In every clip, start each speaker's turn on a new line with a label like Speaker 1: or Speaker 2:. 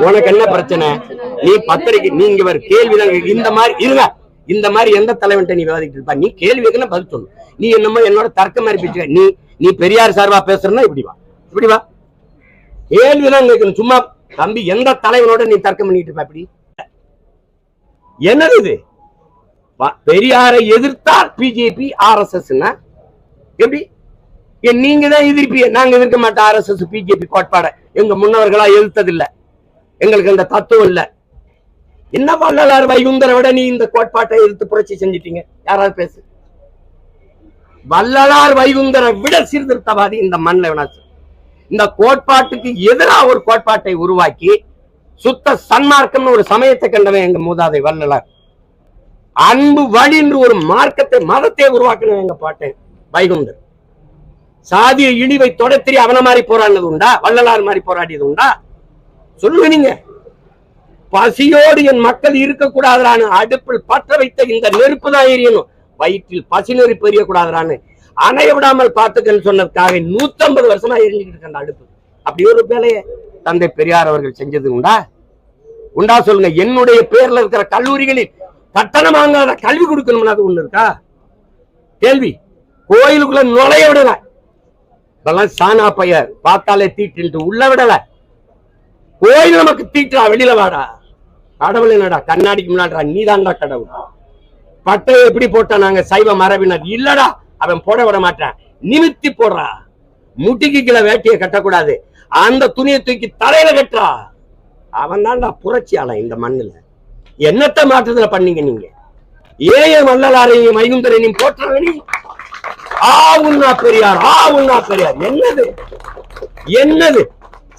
Speaker 1: உனக்கு என்ன பிரச்சனை? நீ பத்திரிக்கை நீங்க கேள்விதான் கேள்வி இந்த மாதிரி இருங்க. இந்த மாதிரி எந்த தலைவன்ட்ட நீ விவாதிட்டு இருப்பா? நீ கேள்வி பதில் சொல்லு. நீ என்னமோ என்னோட தர்க்க மாதிரி நீ நீ பெரியார் சார்பா பேசுறனா இப்படி வா. இப்படி வா. கேள்விதான் கேட்கணும். சும்மா தம்பி எந்த தலைவனோட நீ தர்க்கம் பண்ணிட்டு இருப்ப இப்படி என்னது இது? வா- பெரியாரை எதிர்த்தால் பிஜேபி ஆர்எஸ்எஸ் எப்படி? நீங்க தான் எதிர்ப்பீங்க. நாங்க எதிர்க்க மாட்டோம். ஆர்எஸ்எஸ் பிஜேபி கோட்பாட. எங்க முன்னவர்களா எதிர்த்ததில்லை எங்களுக்கு அந்த தத்துவம் இல்ல. என்ன வள்ளலார் வைகுந்தரை விட நீ இந்த கோட்பாட்டை எதிர்த்து புரட்சி செஞ்சிட்டீங்க. யாராவது பேசு. வள்ளலார் வைகுந்தரை விட சீர்திருத்தவாதி இந்த மண்ணில் வினாச்சு இந்த கோட்பாட்டுக்கு எதிராக ஒரு கோட்பாட்டை உருவாக்கி சுத்த சன்மார்க்கம்னு ஒரு சமயத்தை கண்டவன் எங்க மூதாதை வள்ளலார். அன்பு வழி என்று ஒரு மார்க்கத்தை மதத்தை உருவாக்கணும் எங்க பாட்டேன் வைகுந்தர் சாதிய இழிவை தொடத்திரி அவன மாதிரி போராடினது உண்டா? வள்ளலார் மாதிரி போராடியது உண்டா? சொல்லுங்க நீங்க. பசியோடு என் மக்கள் இருக்கக்கூடாதுரான்னு அடுப்பில் பற்ற வைத்த இந்த நெருப்பு தான் எரியணும். வயிற்றில் பசி நெருப்பு எரியக்கூடாதுறான்னு. அணைய விடாமல் பார்த்துக்கன்னு சொன்னதுக்காக நூத்தம்பது வருஷமா எரிஞ்சுக்கிட்டு இருக்க அந்த அடுப்பு. அப்படி ஒரு வேலையை தந்தை பெரியார் அவர்கள் செஞ்சது உண்டா? உண்டா சொல்லுங்க. என்னுடைய பேர்ல இருக்கிற கல்லூரிகளில் கட்டணம் வாங்காத கல்வி கொடுக்கணும்னா அது ஒண்ணு இருக்கா? கேள்வி. கோயிலுக்குள்ள நுழைய விடல. இதெல்லாம் சானா பையர். பார்த்தாலே தீட்டு உள்ள விடலை. கோயில் நமக்கு தீட்டா வெளியில வாடா. கடவுள் என்னடா கண்ணாடிக்கு முன்னாடிடா நீதான்டா கடவுள். பட்டையை எப்படி போட்டா நாங்க சைவ மரபினர்? இல்லடா அவன் போட விட மாட்டான். நிமித்தி போடுறா. முட்டிக்கு கீழே வேட்டியை கட்டக்கூடாது. அந்த துணியை தூக்கி தலையில கட்டுறா அவன் தான்டா புரட்சியாளன் இந்த மண்ணுல. என்னத்த மாற்றத்துல பண்ணீங்க நீங்க? ஏய வள்ளலாரையும் மைகுந்தரையும் போற்ற நீ. ஆ உண்ணா பெரியார் ஆ உண்ணா பெரியார். என்னது? என்னது?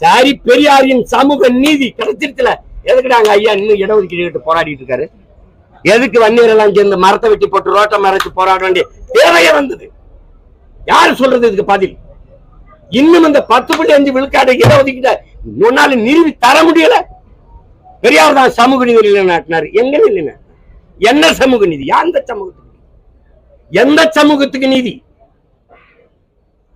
Speaker 1: சாரி பெரியாரின் சமூக நீதி கிடைச்சிருச்சுல எதுக்குடாங்க ஐயா இன்னும் இடஒதுக்கீடு ஒதுக்கிட்டு போராடிட்டு இருக்காரு? எதுக்கு வன்னியரெல்லாம் சேர்ந்து மரத்தை வெட்டி போட்டு ரோட்டை மறைச்சு போராட வேண்டிய தேவையே வந்தது. யார் சொல்றது இதுக்கு பதில்? இன்னும் இந்த பத்து புள்ளி அஞ்சு விழுக்காடு இடஒதுக்கீட முன்னால நிறுவி தர முடியல. பெரியார் தான் சமூக நீதி நிலைநாட்டினார். எங்க நிலைநாட்டினார்? என்ன சமூக நீதி? அந்த சமூகத்துக்கு எந்த சமூகத்துக்கு நீதி?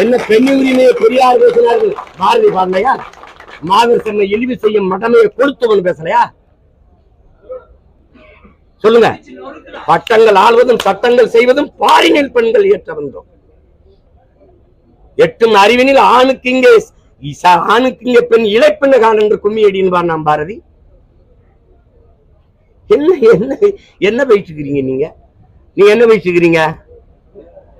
Speaker 1: என்ன பெண் உரிமையை பெரியார் பேசினார்கள்? பாரதி பாடலையா மாவீர் சென்னை இழிவு செய்யும் மடமையை கொடுத்தவன் பேசலையா? சொல்லுங்க. பட்டங்கள் ஆள்வதும் சட்டங்கள் செய்வதும் பாரினில் பெண்கள் ஏற்ற வந்தோம். எட்டும் அறிவினில் ஆணுக்கு இங்கே ஆணுக்கு இங்கே பெண் இழைப்பெண்ண கான் என்று கும்மி அடின்பார் நாம் பாரதி. என்ன என்ன என்ன பேசிக்கிறீங்க நீங்க? நீங்க என்ன பேசிக்கிறீங்க?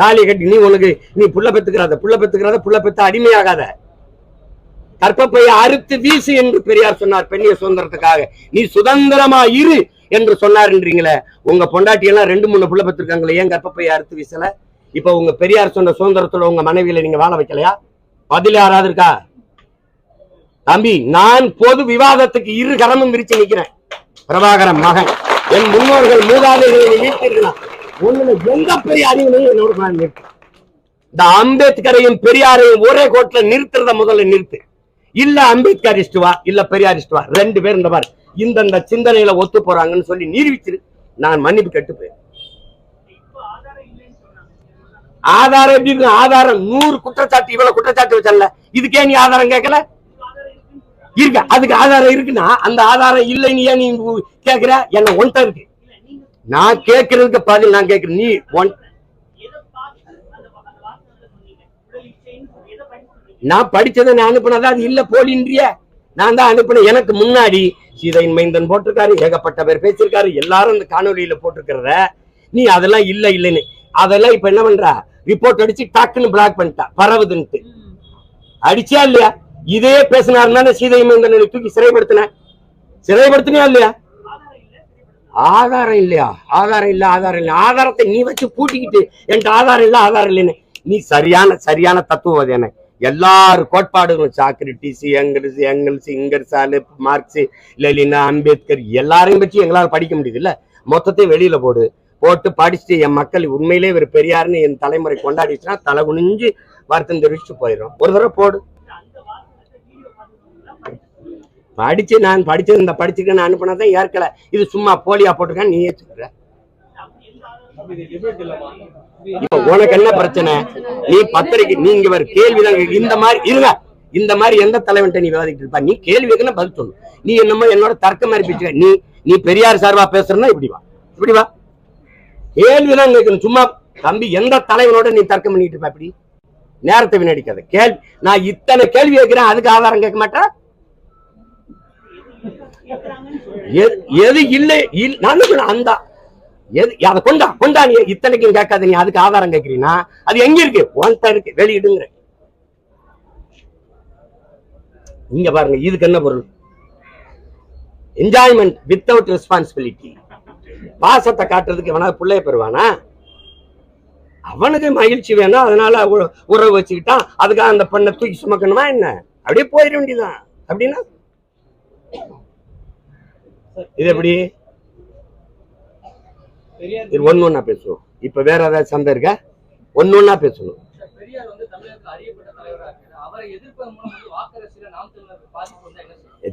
Speaker 1: தாலியை கட்டி நீ உனக்கு நீ புள்ள பெத்துக்கிறாத புள்ள பெத்துக்கிறாத புள்ள பெத்த அடிமையாகாத. கற்பப்பையை அறுத்து வீசு என்று பெரியார் சொன்னார் பெண்ணிய சுதந்திரத்துக்காக. நீ சுதந்திரமா இரு என்று சொன்னார்ன்றீங்களே. உங்க பொண்டாட்டி எல்லாம் ரெண்டு மூணு புள்ள பெற்றிருக்காங்களே ஏன் கற்பப்பையை அறுத்து வீசல? இப்ப உங்க பெரியார் சொன்ன சுதந்திரத்தோட உங்க மனைவியில நீங்க வாழ வைக்கலையா? பதில் யாராவது இருக்கா? தம்பி நான் பொது விவாதத்துக்கு இரு கரமும் விரிச்சு நிக்கிறேன். பிரபாகரன் மகன். என் முன்னோர்கள் மூதாதைகளை நீ வீழ்த்திருக்கலாம் எந்த பெரிய அறிவுலையும் என்னோட நான் நிறுத்து. இந்த அம்பேத்கரையும் பெரியாரையும் ஒரே கோட்ல நிறுத்துறத முதல்ல நிறுத்து. இல்ல அம்பேத்கரிஸ்ட் வா இல்ல பெரியாரிஸ்ட் வா ரெண்டு பேர் இந்த மாதிரி இந்தந்த சிந்தனையில ஒத்து போறாங்கன்னு சொல்லி நிரூபிச்சிரு நான் மன்னிப்பு கெட்டு போய் ஆதாரம் எப்படி இருக்கு? ஆதாரம் நூறு குற்றச்சாட்டு இவ்வளவு குற்றச்சாட்டு வச்சல இதுக்கே நீ ஆதாரம் கேட்கல? இருக்கு. அதுக்கு ஆதாரம் இருக்குன்னா அந்த ஆதாரம் இல்லைன்னு ஏன் நீ கேக்குற என்ன ஒன்ட்ட இருக்கு. நான் கேட்கறதுக்கு பதில் நான் கேட்கிறேன். நீ ஒன் நான் படிச்சதை நான் அனுப்புனதா? அது இல்ல போலின்றிய. நான் தான் அனுப்பினேன். எனக்கு முன்னாடி சீதையின் மைந்தன் போட்டிருக்காரு ஏகப்பட்ட பேர் பேசியிருக்காரு எல்லாரும் இந்த காணொலியில போட்டிருக்கிறத. நீ அதெல்லாம் இல்ல இல்லைன்னு. அதெல்லாம் இப்ப என்ன பண்றா? ரிப்போர்ட் அடிச்சு டக்குன்னு பிளாக் பண்ணிட்டா. பரவுதுன்ட்டு அடிச்சா இல்லையா? இதே பேசினாருன்னா சீதை மைந்தனை தூக்கி சிறைப்படுத்தின. சிறைப்படுத்தினியா இல்லையா? ஆதாரம் இல்லையா? ஆதாரம் இல்ல ஆதாரம் இல்ல. ஆதாரத்தை நீ வச்சு பூட்டிக்கிட்டு என்கிட்ட ஆதாரம் இல்ல ஆதாரம் இல்லைன்னு. நீ சரியான சரியான தத்துவவாதி என்ன எல்லாரும் கோட்பாடுகளும் Socrates Engels Engels Ingersoll Marx லெலினா Ambedkar எல்லாரையும் வச்சு எங்களால படிக்க முடியுது இல்ல. மொத்தத்தையும் வெளியில போடு. போட்டு படிச்சுட்டு என் மக்கள் உண்மையிலே ஒரு பெரியார்னு என் தலைமுறை கொண்டாடிச்சுன்னா தலை குனிஞ்சு வருத்தம் தெரிவிச்சுட்டு போயிடும் ஒரு தடவை போடு. படிச்சு நான் படிச்சது இந்த படிச்சுக்க நான் அனுப்பினதான் ஏற்கல. இது சும்மா போலியா போட்டிருக்கேன் நீ இப்ப உனக்கு என்ன பிரச்சனை? நீ பத்திரிக்கை நீங்க ஒரு கேள்விதான் இந்த மாதிரி இருங்க. இந்த மாதிரி எந்த தலைவன்ட்ட நீ விவாதிக்கிட்டு இருப்பா? நீ கேள்வி பதில் சொல்லு. நீ என்னமோ என்னோட தர்க்க மாதிரி பேசுற நீ நீ பெரியார் சார்பா பேசுறனா இப்படி வா. இப்படி வா. கேள்விதான் கேட்கணும் சும்மா தம்பி எந்த தலைவனோட நீ தர்க்கம் பண்ணிட்டு இருப்ப இப்படி நேரத்தை வினடிக்காத கேள்வி நான் இத்தனை கேள்வி கேட்கிறேன் அதுக்கு ஆதாரம் கேட்க மாட்டேன். எது- இல்லை நான் சொன்னேன்? அந்த எது அதை கொண்டா கொண்டா நீ இத்தனைக்கும் கேட்காத நீ அதுக்கு ஆதாரம் கேட்கிறீன்னா அது எங்க இருக்கு? ஒன்ட்ட இருக்கு வெளியிடுங்கிற. இங்க பாருங்க இதுக்கு என்ன பொருள்? என்ஜாய்மெண்ட் வித்தவுட் ரெஸ்பான்சிபிலிட்டி பாசத்தை காட்டுறதுக்கு வேணா பிள்ளைய பெறுவானா? அவனுக்கு மகிழ்ச்சி வேணும் அதனால உறவு வச்சுக்கிட்டான் அதுக்காக அந்த பெண்ணை தூக்கி சுமக்கணுமா என்ன? அப்படியே போயிட வேண்டியதான் அப்படின்னா இது எப்படி? இது ஒண்ணு ஒண்ணா பேசுவோம். இப்ப வேற ஏதாவது சந்தை இருக்கா? ஒண்ணு ஒண்ணா பேசணும்.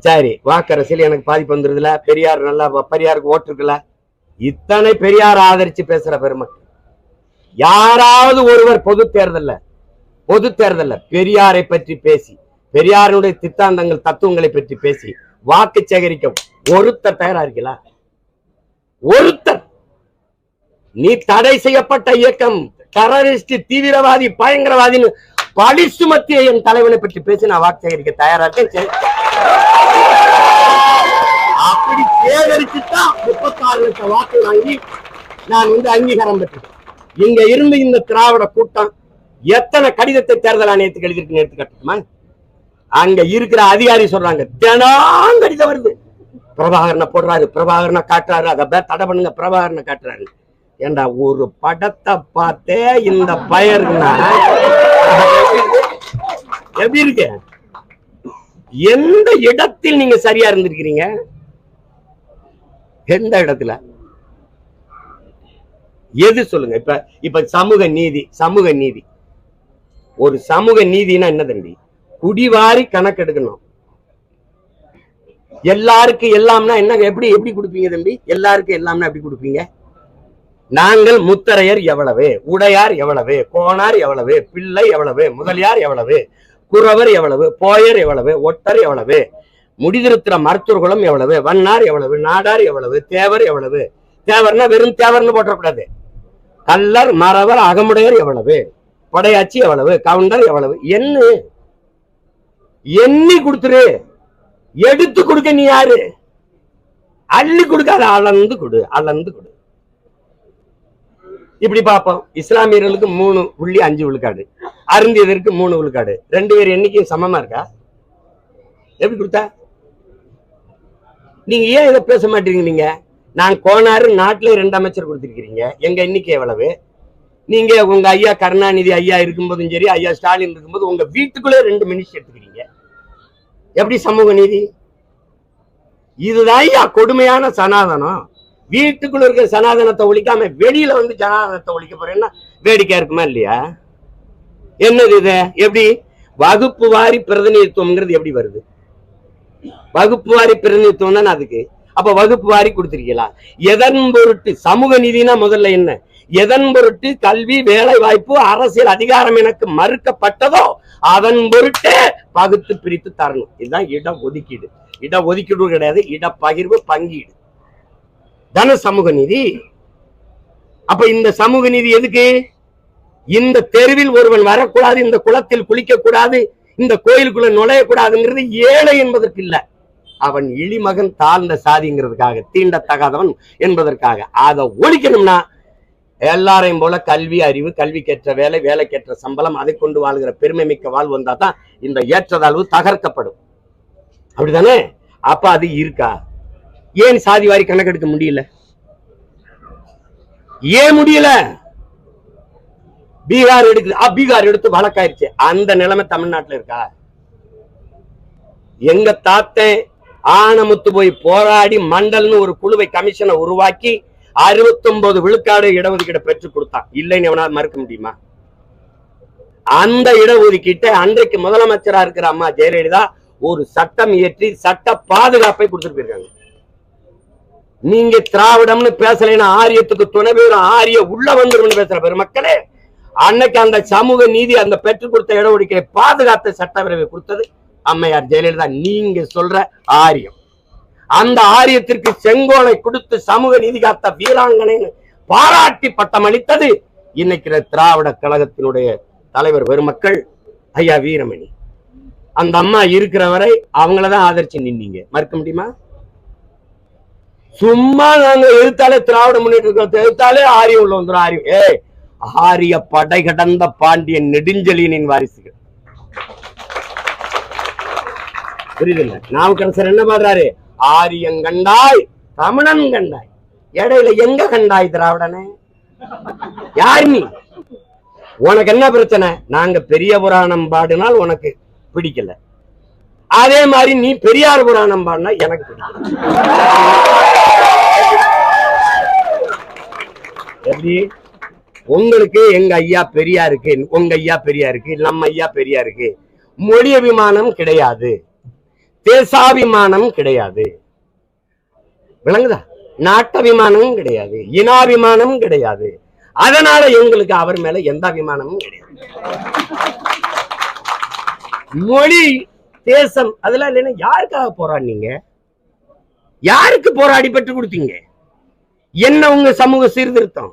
Speaker 1: சரி வாக்கரசியல் எனக்கு பாதிப்பு வந்துருதுல பெரியார் நல்லா பெரியாருக்கு ஓட்டு இருக்குல்ல? இத்தனை பெரியார் ஆதரிச்சு பேசுற பெருமை யாராவது ஒருவர் பொது தேர்தல்ல பொது தேர்தல்ல பெரியாரை பற்றி பேசி பெரியாருடைய சித்தாந்தங்கள் தத்துவங்களை பற்றி பேசி வாக்கு சேகரிக்க ஒருத்தர் தயாரா இருக்கலா ஒருத்தர். நீ தடை செய்யப்பட்ட இயக்கம் டெரரிஸ்ட் தீவிரவாதி பயங்கரவாதின்னு பழி சுமத்திய என் தலைவனை பற்றி பேசி நான் வாக்கு சேகரிக்க தயாரா இருக்கேன். அப்படி சேகரிச்சுதான் முப்பத்தாறு லட்சம் வாக்கு வாங்கி நான் வந்து அங்கீகாரம் பெற்றேன். இங்க இருந்து இந்த திராவிட கூட்டம் எத்தனை கடிதத்தை தேர்தல் ஆணையத்துக்கு எழுதிருக்கு எடுத்துக்கட்டுமா அங்க இருக்கிற அதிகாரி சொல்றாங்க தினம் கடிதம் வருது. பிரபாகரனை போடுறாரு பிரபாகரனை காட்டுறாரு. அதை பே- தடை பண்ணுங்க பிரபாகரனை காட்டுறாரு. ஏண்டா ஒரு படத்தை பார்த்தே இந்த பயர்னா எப்படி இருக்கு? எந்த இடத்தில் நீங்க சரியா இருந்திருக்கிறீங்க? எந்த இடத்துல? எது சொல்லுங்க. இப்ப இப்ப சமூக நீதி சமூக நீதி. ஒரு சமூக நீதினா என்ன தம்பி? குடிவாரி கணக்கெடுக்கணும். எல்லாருக்கும் எல்லாம்னா என்ன எப்படி எப்படி கொடுப்பீங்க தம்பி? எல்லாருக்கும் எல்லாம்னா எப்படி கொடுப்பீங்க? நாங்கள் முத்தரையர் எவ்வளவு உடையார் எவ்வளவு கோனார் எவ்வளவு பிள்ளை எவ்வளவு முதலியார் எவ்வளவு குறவர் எவ்வளவு போயர் எவ்வளவு ஒட்டர் எவ்வளவு முடிதிருத்திர மருத்துவர்களும் எவ்வளவு வண்ணார் எவ்வளவு நாடார் எவ்வளவு தேவர் எவ்வளவு. தேவர்னா வெறும் தேவர்னு போட்டக்கூடாது கல்லர் மறவர் அகமுடையர் எவ்வளவு படையாச்சி எவ்வளவு கவுண்டர் எவ்வளவு என்ன எண்ணி கொடுத்துரு. எடுத்து கொடுக்க நீ யாரு? அள்ளி கொடுக்காத அளந்து கொடு அளந்து கொடு. இப்படி பார்ப்போம். இஸ்லாமியர்களுக்கு மூணு புள்ளி அஞ்சு விழுக்காடு. அருந்தியதற்கு மூணு விழுக்காடு. ரெண்டு பேர் எண்ணிக்கையும் சமமா இருக்கா? எப்படி கொடுத்தா? நீங்க ஏன் இதை பேச மாட்டீங்க நீங்க நான் கோனாறு நாட்டுல ரெண்டு அமைச்சர் கொடுத்துருக்கிறீங்க. எங்க எண்ணிக்கை எவ்வளவு? நீங்க உங்க ஐயா கருணாநிதி ஐயா இருக்கும்போதும் சரி ஐயா ஸ்டாலின் இருக்கும்போது உங்க வீட்டுக்குள்ளே ரெண்டு மினிஸ்டர் எடுத்துக்கிறீங்க. எப்படி சமூக நீதி? இதுதான் கொடுமையான சனாதனம். வீட்டுக்குள்ள இருக்கிற சனாதனத்தை ஒழிக்காம வெளியில வந்து ஜனாதனத்தை ஒழிக்க போறேன்னா வேடிக்கையா இருக்குமா இல்லையா? என்னது இது? எப்படி? வகுப்பு வாரி பிரதிநிதித்துவம்ங்கிறது எப்படி வருது? வகுப்பு வாரி பிரதிநிதித்துவம் தானே அதுக்கு. அப்ப வகுப்பு வாரி கொடுத்திருக்கலாம் எதன் பொருட்டு? சமூக நீதினா முதல்ல என்ன? எதன் பொருட்டு? கல்வி வேலை வாய்ப்பு அரசியல் அதிகாரம் எனக்கு மறுக்கப்பட்டதோ அதன் பொருட்டு பகுத்து பிரித்து தரணும். இதுதான் இட ஒதுக்கீடு இட ஒதுக்கீடு கிடையாது இட பகிர்வு பங்கீடு. தன சமூக நிதி. அப்ப இந்த சமூக நீதி எதுக்கு? இந்த தெருவில் ஒருவன் வரக்கூடாது இந்த குளத்தில் குளிக்க கூடாது இந்த கோயிலுக்குள்ள நுழையக்கூடாதுங்கிறது ஏழை என்பதற்கு இல்ல. அவன் இழிமகன் தாழ்ந்த சாதிங்கிறதுக்காக தீண்டத்தகாதவன் என்பதற்காக. அதை ஒழிக்கணும்னா எல்லாரையும் போல கல்வி அறிவு கல்வி கேற்ற வேலை வேலைக்கேற்ற சம்பளம் அதை கொண்டு வாழ்கிற பெருமை மிக்க வாழ்வு வந்தா தான் இந்த ஏற்றதாழ்வு தகர்க்கப்படும். அப்படிதானே? அப்ப அது இருக்கா? ஏன் சாதி வாரி கணக்கெடுக்க முடியல? ஏன் முடியல? பீகார் எடுக்குது. பீகார் எடுத்து வழக்காயிருச்சு. அந்த நிலைமை தமிழ்நாட்டுல இருக்கா? எங்க தாத்தன் ஆனமுத்து போய் போராடி மண்டல்னு ஒரு குழுவை கமிஷனை உருவாக்கி 69 விழுக்காடு இடஒதுக்கீடு பெற்றுக் கொடுத்தான். இல்லைன்னு எவனால் மறுக்க முடியுமா? அந்த இடஒதுக்கீட்டை அன்றைக்கு முதலமைச்சரா இருக்கிற அம்மா ஜெயலலிதா ஒரு சட்டம் இயற்றி சட்ட பாதுகாப்பை கொடுத்துட்டு போயிருக்காங்க. நீங்க திராவிடம்னு பேசலைன்னா ஆரியத்துக்கு துணை பேரும் ஆரிய உள்ள வந்துடும் பேசுற பெருமக்களே அன்னைக்கு அந்த சமூக நீதி அந்த பெற்றுக் கொடுத்த இடஒதுக்கீடை பாதுகாத்த சட்டப்பேரவை கொடுத்தது அம்மையார் ஜெயலலிதா. நீங்க சொல்ற ஆரியம். அந்த ஆரியத்திற்கு செங்கோலை கொடுத்து சமூக நீதி காத்த வீராங்கனைன்னு பாராட்டி பட்டம் அளித்தது இன்னைக்கு திராவிட கழகத்தினுடைய தலைவர் பெருமக்கள் ஐயா வீரமணி. அந்த அம்மா இருக்கிற வரை அவங்களதான் ஆதரிச்சு நின்னீங்க. மறுக்க முடியுமா? சும்மா நாங்க எழுத்தாலே திராவிட முன்னேற்ற எழுத்தாலே ஆரியம் உள்ள வந்துடும் ஆரியம். ஏ ஆரிய படை கடந்த பாண்டியன் நெடுஞ்செழியனின் வாரிசுகள். புரியுதுல்ல? நாவுக்கரசர் என்ன பாடுறாரு? ஆரியன் கண்டாய் தமிழன் கண்டாய். இடையில எங்க கண்டாய் திராவிடனே? யார் நீ? உனக்கு என்ன பிரச்சனை? நாங்க பெரிய புராணம் பாடினால் உனக்கு பிடிக்கல. அதே மாதிரி நீ பெரியார் புராணம் பாடினா எனக்கு பிடிக்கல. எப்படி? உங்களுக்கு எங்க ஐயா பெரியா இருக்கு உங்க ஐயா பெரியா இருக்கு நம்ம ஐயா பெரியா இருக்கு மொழி அபிமானம் கிடையாது. தேசாபிமானம் கிடையாது. விளங்குதா? நாட்டபிமானமும் கிடையாது. இனாபிமானமும் கிடையாது. அதனால எங்களுக்கு அவர் மேல எந்த அபிமானமும் கிடையாது. மொழி தேசம் அதெல்லாம் இல்லைன்னா யாருக்காக போராடினீங்க யாருக்கு போராடி பெற்று கொடுத்தீங்க? என்ன உங்க சமூக சீர்திருத்தம்?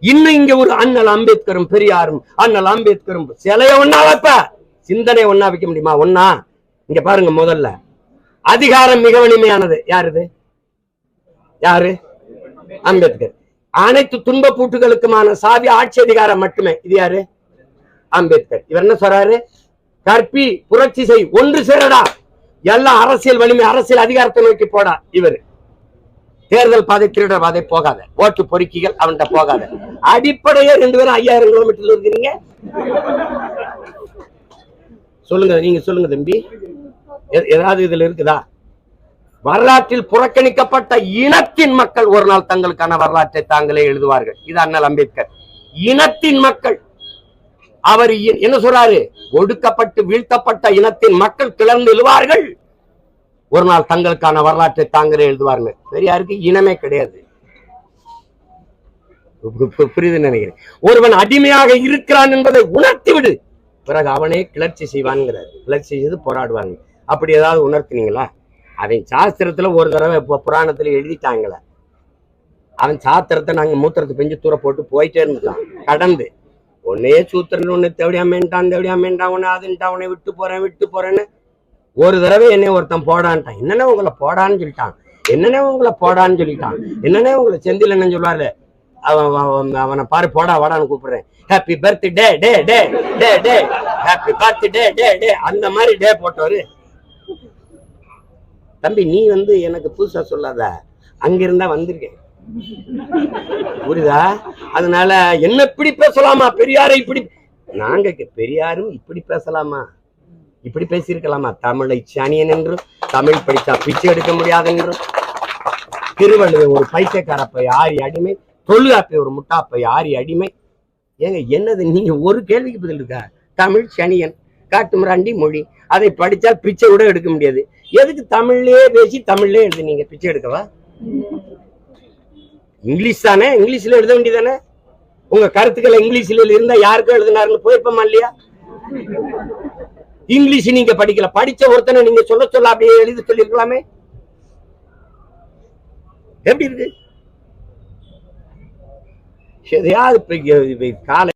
Speaker 1: இன்னும் இங்க ஒரு அண்ணல் அம்பேத்கரும் பெரியாரும் அண்ணல் அம்பேத்கரும் சிலைய ஒன்னா வைப்ப? சிந்தனை ஒன்னா வைக்க முடியுமா? ஒன்னா இங்க பாருங்க முதல்ல. அதிகாரம் மிக வலிமையானது. யாருது? யாரு? அம்பேத்கர். அனைத்து துன்ப பூட்டுகளுக்குமான சாவி ஆட்சி அதிகாரம் மட்டுமே. இது யாரு? அம்பேத்கர். இவர் என்ன சொல்றாரு? கற்பி புரட்சி செய் ஒன்று சேரடா. எல்லா அரசியல் வலிமை அரசியல் அதிகாரத்தை நோக்கி போடா இவர். தேர்தல் பாதை திருடர் பாதை போகாத. ஓட்டு பொறுக்கிகள் அவன்கிட்ட போகாத. அடிப்படையே ரெண்டு பேரும் ஐயாயிரம் கிலோமீட்டர்ல இருக்கிறீங்க சொல்லுங்க நீங்க சொல்லுங்க தம்பி. ஏதாவது இதுல இருக்குதா? வரலாற்றில் புறக்கணிக்கப்பட்ட இனத்தின் மக்கள் ஒரு நாள் தங்களுக்கான வரலாற்றை தாங்களே எழுதுவார்கள். இது அண்ணல் அம்பேத்கர். இனத்தின் மக்கள். அவர் என்ன சொல்றாரு? ஒடுக்கப்பட்டு வீழ்த்தப்பட்ட இனத்தின் மக்கள் கிளர்ந்து எழுவார்கள். ஒரு நாள் தங்களுக்கான வரலாற்றை தாங்களே எழுதுவார்கள். பெரியாருக்கு இனமே கிடையாது. புரியுது நினைக்கிறேன். ஒருவன் அடிமையாக இருக்கிறான் என்பதை உணர்த்தி விடு பிறகு அவனே கிளர்ச்சி செய்வான்ங்கிறார். கிளர்ச்சி செய்து போராடுவாங்க. அப்படி ஏதாவது உணர்த்தினீங்களா? அவன் சாஸ்திரத்துல ஒரு தடவை இப்போ புராணத்துல எழுதிட்டாங்களே. அவன் சாஸ்திரத்தை நாங்க மூத்திரத்தை பெஞ்சு தூர போட்டு போயிட்டே இருந்துட்டான். கடந்து. ஒன்னே சூத்திரன் ஒண்ணு தேவடியாமேன்ட்டான் தேவடியாமேன்ட்டான் உன்னை அதுன்ட்டான் உன்னை விட்டு போறேன் விட்டு போறேன்னு ஒரு தடவை என்னை ஒருத்தன் போடான்ட்டான். என்னென்ன உங்களை போடான்னு சொல்லிட்டான். என்னென்ன உங்களை போடான்னு சொல்லிட்டான். என்னென்ன உங்களை செந்தில் என்ன சொல்லுவாரு அவன் அவன் அவனை பாரு போடா வாடான்னு கூப்பிடுறேன். ஹாப்பி பர்த்டே டே டே டே டே ஹாப்பி பர்த்டே டே டே. அந்த மாதிரி டே போட்டவரு தம்பி நீ வந்து எனக்கு புதுசா சொல்லாத. அங்கிருந்தா வந்திருக்கேன். புரியுதா? அதனால என்ன இப்படி பேசலாமா? பெரியாரை இப்படி நாங்க கே- பெரியாரும் இப்படி பேசலாமா? இப்படி பேசியிருக்கலாமா? தமிழை சனியன் என்றும் தமிழ் படித்தா பிச்சை எடுக்க முடியாது என்றும். திருவள்ளுவர் ஒரு பைத்தியக்காரப்பை ஆரி அடிமை. தொழுகாப்பை ஒரு முட்டாப்பை ஆரி அடிமை. ஏங்க என்னது நீங்க ஒரு கேள்விக்கு பதில் இருக்கா? தமிழ் சனியன் காட்டுமிராண்டி மொழி. அதை படித்தால் பிச்சை கூட எடுக்க முடியாது. எதுக்கு தமிழ்லயே பேசி தமிழ்லயே எழுது நீங்க பிச்சை எடுக்கவா? இங்கிலீஷ் தானே? இங்கிலீஷ்ல எழுத வேண்டியதானே? உங்க கருத்துக்களை இங்கிலீஷ்ல இருந்தா யாருக்கும் எழுதினாருன்னு போயிருப்போமா இல்லையா? இங்கிலீஷ் நீங்க படிக்கல. படிச்ச ஒருத்தனை நீங்க சொல்ல சொல்ல அப்படியே எழுதி சொல்லிருக்கலாமே எப்படி இருக்கு? எதையாவது காலை